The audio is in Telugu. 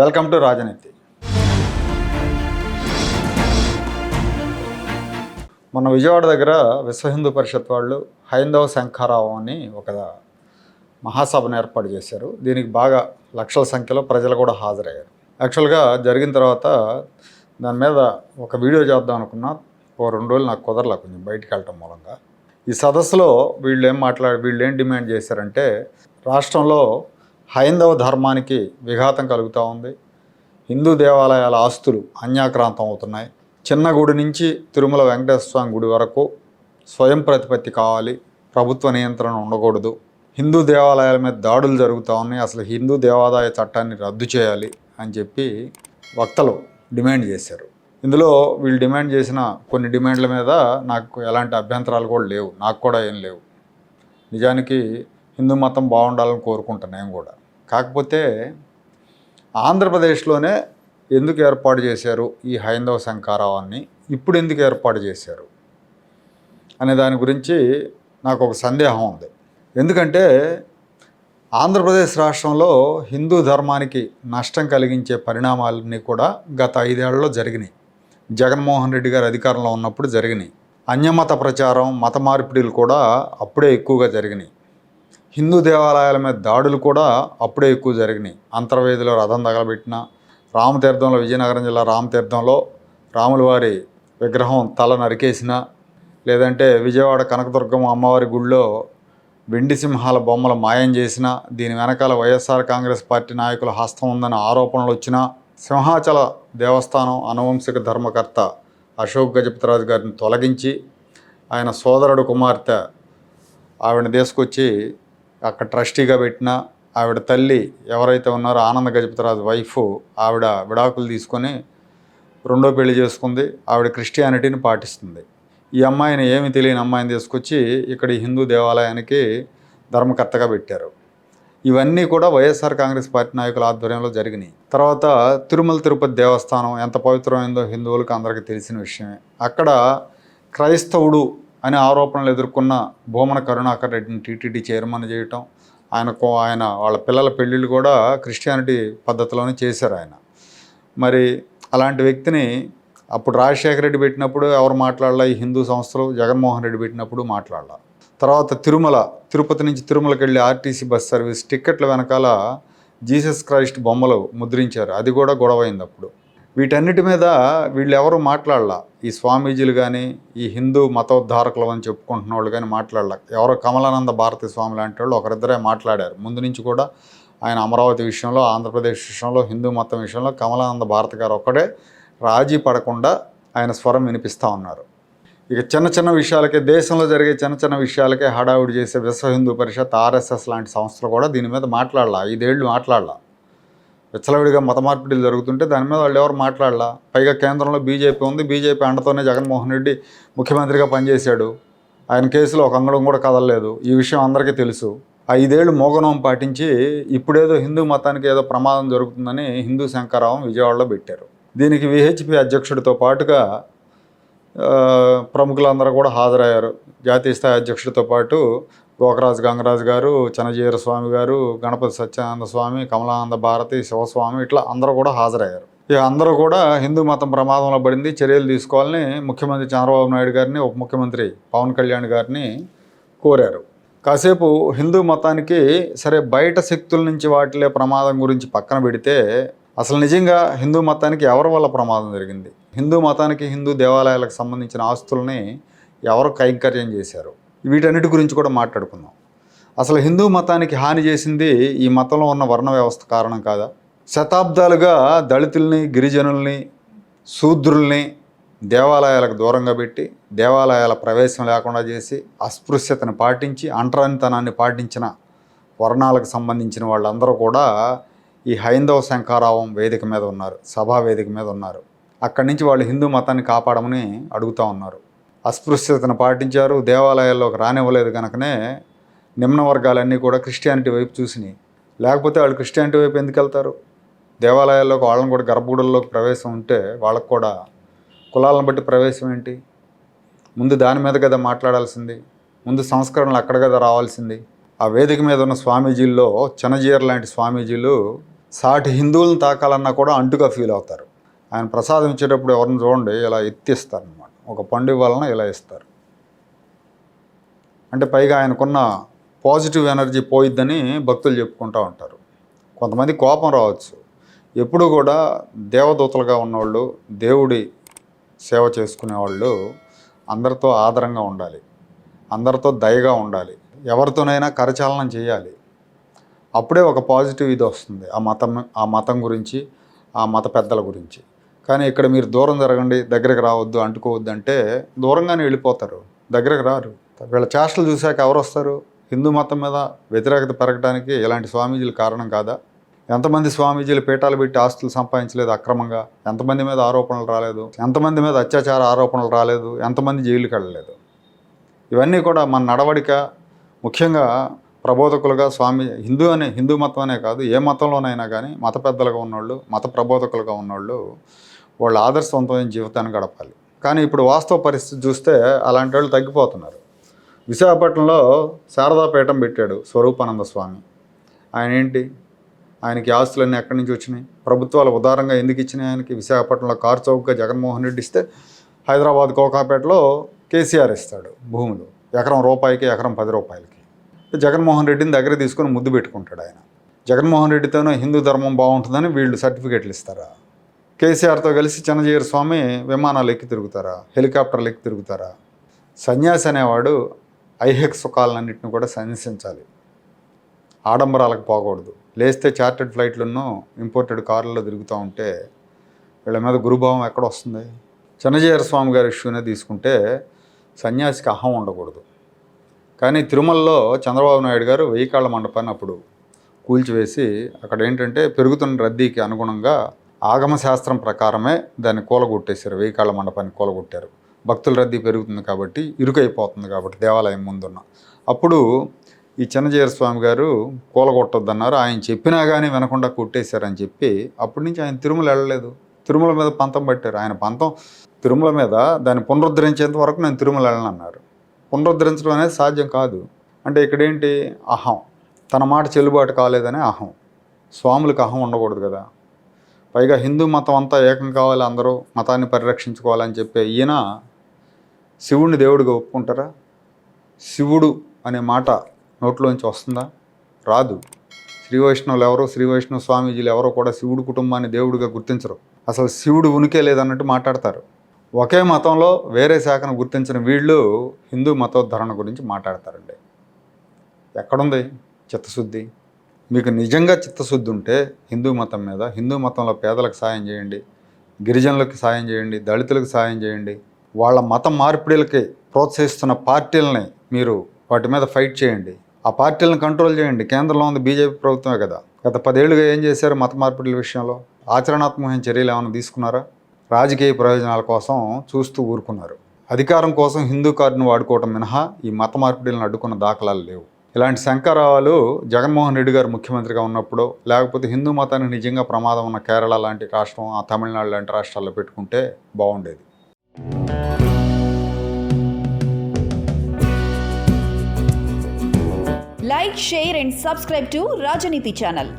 వెల్కమ్ టు రాజనీతి. మొన్న విజయవాడ దగ్గర విశ్వ హిందూ పరిషత్ వాళ్ళు హైందవ శంఖారావం అని ఒక మహాసభను ఏర్పాటు చేశారు. దీనికి బాగా లక్షల సంఖ్యలో ప్రజలు కూడా హాజరయ్యారు. యాక్చువల్గా జరిగిన తర్వాత దాని మీద ఒక వీడియో చేద్దాం అనుకున్నా. ఓ రెండు రోజులు నాకు కుదరలా కొంచెం బయటికి వెళ్ళటం మూలంగా. ఈ సదస్సులో వీళ్ళు ఏం మాట్లాడి వీళ్ళు ఏం డిమాండ్ చేశారంటే రాష్ట్రంలో హైందవ ధర్మానికి విఘాతం కలుగుతూ ఉంది. హిందూ దేవాలయాల ఆస్తులు అన్యాక్రాంతం అవుతున్నాయి. చిన్న గుడి నుంచి తిరుమల వెంకటేశ్వర స్వామి గుడి వరకు స్వయం ప్రతిపత్తి కావాలి. ప్రభుత్వ నియంత్రణ ఉండకూడదు. హిందూ దేవాలయాల మీద దాడులు జరుగుతూ ఉన్నాయి. అసలు హిందూ దేవాదాయ చట్టాన్ని రద్దు చేయాలి అని చెప్పి వక్తలు డిమాండ్ చేశారు. ఇందులో వీళ్ళు డిమాండ్ చేసిన కొన్ని డిమాండ్ల మీద నాకు ఎలాంటి అభ్యంతరాలు కూడా లేవు. నాకు కూడా ఏం లేవు. నిజానికి హిందూ మతం బాగుండాలని కోరుకుంటాను నేను కూడా. కాకపోతే ఆంధ్రప్రదేశ్లోనే ఎందుకు ఏర్పాటు చేశారు ఈ హైందవ శంకారావాన్ని ఇప్పుడు ఎందుకు ఏర్పాటు చేశారు? అనే దాని గురించి నాకు ఒక సందేహం ఉంది. ఎందుకంటే ఆంధ్రప్రదేశ్ రాష్ట్రంలో హిందూ ధర్మానికి నష్టం కలిగించే పరిణామాలన్నీ కూడా గత ఐదేళ్ళలో జరిగినాయి. జగన్మోహన్ రెడ్డి గారు అధికారంలో ఉన్నప్పుడు జరిగినాయి. అన్యమత ప్రచారం మత మార్పిడిలు కూడా అప్పుడే ఎక్కువగా జరిగినాయి. హిందూ దేవాలయాల మీద దాడులు కూడా అప్పుడే ఎక్కువ జరిగినాయి. అంతర్వేదిలో రథం తగలబెట్టిన రామతీర్థంలో విజయనగరం జిల్లా రామతీర్థంలో రాముల వారి విగ్రహం తల నరికేసిన లేదంటే విజయవాడ కనకదుర్గమ్మ అమ్మవారి గుడిలో వెండి సింహాల బొమ్మలు మాయం చేసిన దీని వెనకాల వైఎస్ఆర్ కాంగ్రెస్ పార్టీ నాయకుల హస్తం ఉందని ఆరోపణలు వచ్చిన సింహాచల దేవస్థానం అనువంశిక ధర్మకర్త అశోక్ గజపతిరాజు గారిని తొలగించి ఆయన సోదరుడు కుమార్తె ఆవిడని తీసుకొచ్చి అక్కడ ట్రస్టీగా పెట్టిన ఆవిడ తల్లి ఎవరైతే ఉన్నారో ఆనంద గజపతిరాజు వైఫ్ ఆవిడ విడాకులు తీసుకొని రెండో పెళ్ళి చేసుకుంది. ఆవిడ క్రిస్టియానిటీని పాటిస్తుంది. ఈ అమ్మాయిని ఏమి తెలియని అమ్మాయిని తీసుకొచ్చి ఇక్కడ హిందూ దేవాలయానికి ధర్మకర్తగా పెట్టారు. ఇవన్నీ కూడా వైఎస్ఆర్ కాంగ్రెస్ పార్టీ నాయకుల ఆధ్వర్యంలో జరిగినాయి. తర్వాత తిరుమల తిరుపతి దేవస్థానం ఎంత పవిత్రమైందో హిందువులకు అందరికీ తెలిసిన విషయమే. అక్కడ క్రైస్తవుడు అనే ఆరోపణలు ఎదుర్కొన్న భూమన కరుణాకర్ రెడ్డిని టీటీడీ చైర్మన్ చేయటం ఆయనకు ఆయన వాళ్ళ పిల్లల పెళ్ళిళ్ళు కూడా క్రిస్టియానిటీ పద్ధతిలోనే చేశారు ఆయన. మరి అలాంటి వ్యక్తిని అప్పుడు రాజశేఖర రెడ్డి పెట్టినప్పుడు ఎవరు మాట్లాడాల? ఈ హిందూ సంస్థలు జగన్మోహన్ రెడ్డి పెట్టినప్పుడు మాట్లాడాల. తర్వాత తిరుమల తిరుపతి నుంచి తిరుమలకి వెళ్ళి ఆర్టీసీ బస్ సర్వీస్ టిక్కెట్ల వెనకాల జీసస్ క్రైస్ట్ బొమ్మలు ముద్రించారు. అది కూడా గొడవైంది అప్పుడు. వీటన్నిటి మీద వీళ్ళు ఎవరు మాట్లాడాల. ఈ స్వామీజీలు కానీ ఈ హిందూ మతోద్ధారకులు అని చెప్పుకుంటున్న వాళ్ళు కానీ మాట్లాడలా. ఎవరో కమలానంద భారతి స్వామి లాంటి వాళ్ళు ఒకరిద్దరే మాట్లాడారు. ముందు నుంచి కూడా ఆయన అమరావతి విషయంలో ఆంధ్రప్రదేశ్ విషయంలో హిందూ మతం విషయంలో కమలానంద భారతి గారు ఒక్కడే రాజీ పడకుండా ఆయన స్వరం వినిపిస్తూ ఉన్నారు. ఇక చిన్న చిన్న విషయాలకే దేశంలో జరిగే చిన్న చిన్న విషయాలకే హడావుడి చేసే విశ్వ హిందూ పరిషత్ ఆర్ఎస్ఎస్ లాంటి సంస్థలు కూడా దీని మీద మాట్లాడాల. ఐదేళ్ళు మాట్లాడాల. విచ్చలవిడిగా మత మార్పిడిలు జరుగుతుంటే దాని మీద వాళ్ళు ఎవరు మాట్లాడలా? పైగా కేంద్రంలో బీజేపీ ఉంది. బీజేపీ అండతోనే జగన్మోహన్ రెడ్డి ముఖ్యమంత్రిగా పనిచేశాడు. ఆయన కేసులో ఒక అంగడం కూడా కదలలేదు. ఈ విషయం అందరికీ తెలుసు. ఐదేళ్ళు మోగనం పాటించి ఇప్పుడేదో హిందూ మతానికి ఏదో ప్రమాదం జరుగుతుందని హిందూ శంకరావం విజయవాడలో పెట్టారు. దీనికి విహెచ్పి అధ్యక్షుడితో పాటుగా ప్రముఖులందరూ కూడా హాజరయ్యారు. జాతీయ స్థాయి అధ్యక్షుడితో పాటు గోకరాజు గంగరాజు గారు చనజీర స్వామి గారు గణపతి సత్యానంద స్వామి కమలానంద భారతి శివస్వామి ఇట్లా అందరూ కూడా హాజరయ్యారు. ఇక అందరూ కూడా హిందూ మతం ప్రమాదంలో పడింది చర్యలు తీసుకోవాలని ముఖ్యమంత్రి చంద్రబాబు నాయుడు గారిని ఉప ముఖ్యమంత్రి పవన్ కళ్యాణ్ గారిని కోరారు. కాసేపు హిందూ మతానికి సరే బయట శక్తుల నుంచి వాటిలే ప్రమాదం గురించి పక్కన పెడితే అసలు నిజంగా హిందూ మతానికి ఎవరి వల్ల ప్రమాదం జరిగింది? హిందూ మతానికి హిందూ దేవాలయాలకు సంబంధించిన ఆస్తుల్ని ఎవరు కైంకర్యం చేశారు? వీటన్నిటి గురించి కూడా మాట్లాడుకుందాం. అసలు హిందూ మతానికి హాని చేసింది ఈ మతంలో ఉన్న వర్ణ వ్యవస్థ కారణం కాదా? శతాబ్దాలుగా దళితుల్ని గిరిజనుల్ని శూద్రుల్ని దేవాలయాలకు దూరంగా పెట్టి దేవాలయాల ప్రవేశం లేకుండా చేసి అస్పృశ్యతను పాటించి అంటరానితనాన్ని పాటించిన వర్ణాలకు సంబంధించిన వాళ్ళందరూ కూడా ఈ హైందవ శంఖారావం వేదిక మీద ఉన్నారు సభా వేదిక మీద ఉన్నారు. అక్కడి నుంచి వాళ్ళు హిందూ మతాన్ని కాపాడమని అడుగుతూ ఉన్నారు. అస్పృశ్యతను పాటించారు దేవాలయాల్లోకి రానివ్వలేదు కనుకనే నిమ్న వర్గాలన్నీ కూడా క్రిస్టియానిటీ వైపు చూసినాయి. లేకపోతే వాళ్ళు క్రిస్టియానిటీ వైపు ఎందుకు వెళ్తారు? దేవాలయాల్లోకి వాళ్ళని కూడా గర్భగుడుల్లోకి ప్రవేశం ఉంటే వాళ్ళకు కూడా కులాలను బట్టి ప్రవేశం ఏంటి? ముందు దాని మీద కదా మాట్లాడాల్సింది ముందు సంస్కరణలు అక్కడ కదా రావాల్సింది. ఆ వేదిక మీద ఉన్న స్వామీజీల్లో చనజీర్ లాంటి స్వామీజీలు సాటి హిందువులను తాకాలన్నా కూడా అంటుగా ఫీల్ అవుతారు. ఆయన ప్రసాదం ఇచ్చేటప్పుడు ఎవరిని చూడండి ఇలా ఎత్తిస్తారనమాట ఒక పండు వలన ఇలా ఇస్తారు. అంటే పైగా ఆయనకున్న పాజిటివ్ ఎనర్జీ పోయిద్దని భక్తులు చెప్పుకుంటూ ఉంటారు. కొంతమంది కోపం రావచ్చు. ఎప్పుడు కూడా దేవదూతలుగా ఉన్నవాళ్ళు దేవుడి సేవ చేసుకునేవాళ్ళు అందరితో ఆదరంగా ఉండాలి. అందరితో దయగా ఉండాలి. ఎవరితోనైనా కరచాలనం చేయాలి. అప్పుడే ఒక పాజిటివ్ ఇది వస్తుంది. ఆ మతం ఆ మతం గురించి ఆ మత పెద్దల గురించి. కానీ ఇక్కడ మీరు దూరం జరగండి దగ్గరికి రావద్దు అంటుకోవద్దు అంటే దూరంగానే వెళ్ళిపోతారు. దగ్గరకు రారు. వీళ్ళ చేష్టలు చూశాక ఎవరు వస్తారు? హిందూ మతం మీద వ్యతిరేకత పెరగడానికి ఇలాంటి స్వామీజీలు కారణం కాదా? ఎంతమంది స్వామీజీలు పీఠాలు పెట్టి ఆస్తులు సంపాదించలేదు అక్రమంగా? ఎంతమంది మీద ఆరోపణలు రాలేదు? ఎంతమంది మీద అత్యాచార ఆరోపణలు రాలేదు? ఎంతమంది జైలుకి వెళ్ళలేదు? ఇవన్నీ కూడా మన నడవడిక. ముఖ్యంగా ప్రబోధకులుగా స్వామి హిందూ అనే హిందూ మతం అనే కాదు ఏ మతంలోనైనా కానీ మత పెద్దలుగా ఉన్నోళ్ళు మత ప్రబోధకులుగా ఉన్నోళ్ళు వాళ్ళు ఆదర్శవంతమైన జీవితాన్ని గడపాలి. కానీ ఇప్పుడు వాస్తవ పరిస్థితి చూస్తే అలాంటి వాళ్ళు తగ్గిపోతున్నారు. విశాఖపట్నంలో శారదాపీఠం పెట్టాడు స్వరూపానంద స్వామి. ఆయన ఏంటి? ఆయనకి ఆస్తులన్నీ ఎక్కడి నుంచి వచ్చినాయి? ప్రభుత్వాలు ఉదారంగా ఎందుకు ఇచ్చినాయి ఆయనకి? విశాఖపట్నంలో కారు చౌక్గా జగన్మోహన్ రెడ్డి ఇస్తే హైదరాబాద్ కోకాపేటలో కేసీఆర్ ఇస్తాడు భూములు. ఎకరం రూపాయికి ఎకరం పది రూపాయలకి. జగన్మోహన్ రెడ్డిని దగ్గర తీసుకొని ముద్దు పెట్టుకుంటాడు ఆయన. జగన్మోహన్ రెడ్డితోనే హిందూ ధర్మం బాగుంటుందని వీళ్ళు సర్టిఫికేట్లు ఇస్తారా? కేసీఆర్తో కలిసి చిన్నజీర స్వామి విమానాలు ఎక్కి తిరుగుతారా? హెలికాప్టర్లు ఎక్కి తిరుగుతారా? సన్యాసి అనేవాడు ఐహెక్ సుఖాలన్నింటిని కూడా సన్యసించాలి. ఆడంబరాలకు పోకూడదు. లేస్తే చార్టెడ్ ఫ్లైట్లను ఇంపోర్టెడ్ కార్లలో తిరుగుతూ ఉంటే వీళ్ళ మీద గురుభావం ఎక్కడ వస్తుంది? చిన్నజీర స్వామి గారి ఇష్యూనే తీసుకుంటే సన్యాసికి అహం ఉండకూడదు. కానీ తిరుమలలో చంద్రబాబు నాయుడు గారు వెయ్యి కాళ్ళ మండపాన్ని అప్పుడు కూల్చివేసి అక్కడ ఏంటంటే పెరుగుతున్న రద్దీకి అనుగుణంగా ఆగమ శాస్త్రం ప్రకారమే దాన్ని కూలగొట్టేశారు. వెయ్యి కాళ్ళ మండపాన్ని కూలగొట్టారు. భక్తుల రద్దీ పెరుగుతుంది కాబట్టి ఇరుకైపోతుంది కాబట్టి దేవాలయం ముందున్న. అప్పుడు ఈ చిన్నజీర స్వామి గారు కూలగొట్టొద్దన్నారు. ఆయన చెప్పినా కానీ వినకుండా కొట్టేశారని చెప్పి అప్పటి నుంచి ఆయన తిరుమల వెళ్ళలేదు. తిరుమల మీద పంతం పట్టారు. ఆయన పంతం తిరుమల మీద దాన్ని పునరుద్ధరించేంత వరకు నేను తిరుమల వెళ్ళనన్నారు. పునరుద్ధరించడం అనేది సాధ్యం కాదు. అంటే ఇక్కడేంటి? అహం. తన మాట చెల్లుబాటు కాలేదనే అహం. స్వాములకు అహం ఉండకూడదు కదా. పైగా హిందూ మతం అంతా ఏకం కావాలి అందరూ మతాన్ని పరిరక్షించుకోవాలని చెప్పే ఈయన శివుడిని దేవుడిగా ఒప్పుకుంటారా? శివుడు అనే మాట నోట్లోంచి వస్తుందా? రాదు. శ్రీ వైష్ణవులు ఎవరో శ్రీ వైష్ణవ స్వామీజీలు ఎవరో కూడా శివుడు కుటుంబాన్ని దేవుడిగా గుర్తించరు. అసలు శివుడు ఉనికే లేదన్నట్టు మాట్లాడతారు. ఒకే మతంలో వేరే శాఖను గుర్తించిన వీళ్ళు హిందూ మతోద్ధరణ గురించి మాట్లాడతారండి. ఎక్కడుంది చిత్తశుద్ధి? మీకు నిజంగా చిత్తశుద్ధి ఉంటే హిందూ మతం మీద హిందూ మతంలో పేదలకు సాయం చేయండి గిరిజనులకు సాయం చేయండి దళితులకు సాయం చేయండి వాళ్ళ మత మార్పిడిలకి ప్రోత్సహిస్తున్న పార్టీలని మీరు వాటి మీద ఫైట్ చేయండి. ఆ పార్టీలను కంట్రోల్ చేయండి. కేంద్రంలో ఉంది బీజేపీ ప్రభుత్వమే కదా. గత పదేళ్ళుగా ఏం చేశారు మత మార్పిడిల విషయంలో? ఆచరణాత్మకమైన చర్యలు ఏమైనా తీసుకున్నారా? రాజకీయ ప్రయోజనాల కోసం చూస్తూ ఊరుకున్నారు. అధికారం కోసం హిందూ కార్డును వాడుకోవటం మినహా ఈ మత మార్పిడిలను అడ్డుకున్న దాఖలాలు లేవు. ఇలాంటి శంకరావాలు జగన్మోహన్ రెడ్డి గారు ముఖ్యమంత్రిగా ఉన్నప్పుడు లేకపోతే హిందూ మతానికి నిజంగా ప్రమాదం ఉన్న కేరళ లాంటి రాష్ట్రం ఆ తమిళనాడు లాంటి రాష్ట్రాల్లో పెట్టుకుంటే బాగుండేది. Like share and subscribe to Rajaneeti channel